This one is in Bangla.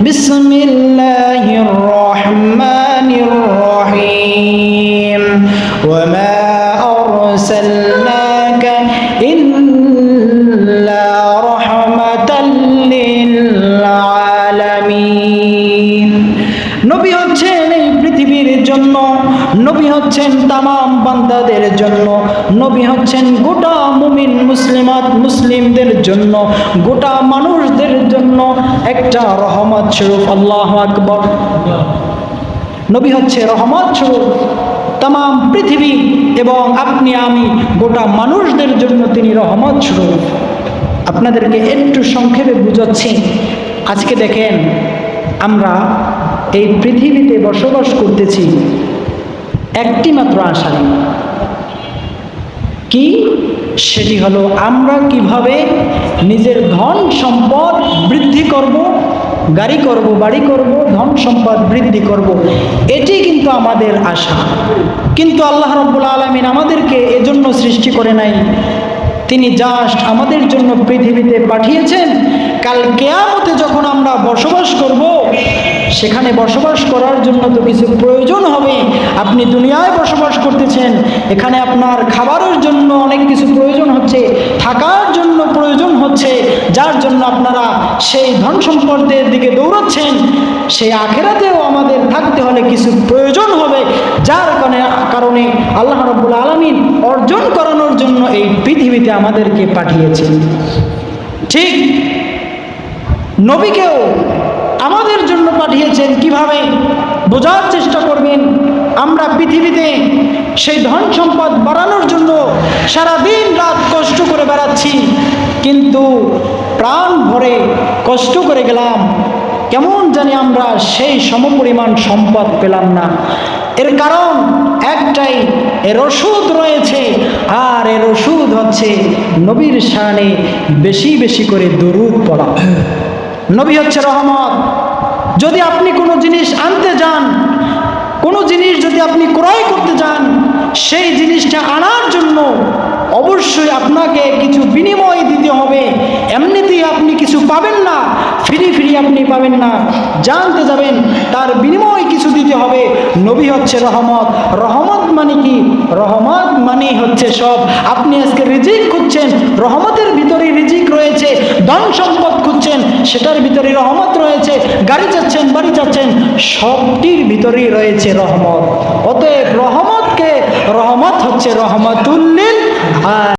بسم الله الرحمن الرحيم وما أرسلناك إلا رحمة للعالمين নবী হচ্ছেন এই পৃথিবীর জন্য নবী হচ্ছেন তামাম বান্দাদের জন্য। নবী হচ্ছেন গোটা মুমিন মুসলিমাত মুসলিমদের জন্য, গোটা মানুষদের জন্য একটা রহমত স্বরূপ। আল্লাহ আকবর। নবী হচ্ছে রহমত স্বরূপ। তামাম পৃথিবী এবং আপনি, আমি গোটা মানুষদের জন্য তিনি রহমত স্বরূপ। আপনাদেরকে একটু সংক্ষেপে বুঝাচ্ছি। আজকে দেখেন, আমরা এই পৃথিবীতে বসবাস করতেছি। একটি মাত্র আশা নেই। কি? সেটি হলো আমরা কীভাবে নিজের ধন সম্পদ বৃদ্ধি করব, গাড়ি করব, বাড়ি করব, ধন সম্পদ বৃদ্ধি করব, এটি কিন্তু আমাদের আশা। কিন্তু আল্লাহ রব্বুল আলমিন আমাদেরকে এজন্য সৃষ্টি করে নাই। তিনি জাস্ট আমাদের জন্য পৃথিবীতে পাঠিয়েছেন। কাল কেয়ামতে যখন আমরা বসবাস করব সেখানে বসবাস করার জন্য তো কিছু প্রয়োজন হবে। আপনি দুনিয়ায় বসবাস করতেছেন, এখানে আপনার খাবারের জন্য অনেক কিছু প্রয়োজন হচ্ছে, থাকার জন্য প্রয়োজন হচ্ছে, যার জন্য আপনারা সেই ধন সম্পদের দিকে দৌড়াচ্ছেন, সেই আখেরাতেও আমাদের থাকতে হলে কিছু প্রয়োজন হবে, যার কারণে আল্লাহ রব্বুল আলমিন অর্জন করানোর জন্য এই পৃথিবীতে আমাদেরকে পাঠিয়েছেন। ঠিক নবীকেও আমাদের জন্য পাঠিয়েছেন, কীভাবে বোঝার চেষ্টা করবেন? আমরা পৃথিবীতে সেই ধন সম্পদ বাড়ানোর জন্য সারা দিন রাত কষ্ট করে বেড়াচ্ছি, কিন্তু প্রাণ ভরে কষ্ট করে গেলাম। কেমন জানি আমরা সেই সমপরিমাণ সম্পদ পেলাম না। এর কারণ একটাই, এর ওষুধ রয়েছে, আর এর ওষুধ হচ্ছে নবীর শানে বেশি বেশি করে দরুদ পড়া। নবী হচ্ছে রহমত। যদি আপনি কোনো জিনিস আনতে যান, কোনো জিনিস যদি আপনি ক্রয় করতে যান, সেই জিনিসটা আনার জন্য অবশ্যই আপনাকে কিছু বিনিময় দিতে হবে। এমনিতেই আপনি কিছু পাবেন না, ফ্রি ফ্রি আপনি পাবেন না। জানতে যাবেন, তার বিনিময় কিছু দিতে হবে। নবী হচ্ছে রহমত। রহমত মানে কি? রহমত মানে হচ্ছে সব। আপনি আজকে রিজিক খুঁজছেন, রহমতের ভিতরে রিজিক রয়েছে, ধন সম্পদ খুঁজছেন, সেটার ভিতরে রহমত রয়েছে গাড়ি যাচ্ছেন, বাড়ি যাচ্ছেন, সবটির ভিতরেই রয়েছে রহমত। অতএব রহমতকে, রহমত হচ্ছে রহমতুল্লিল আর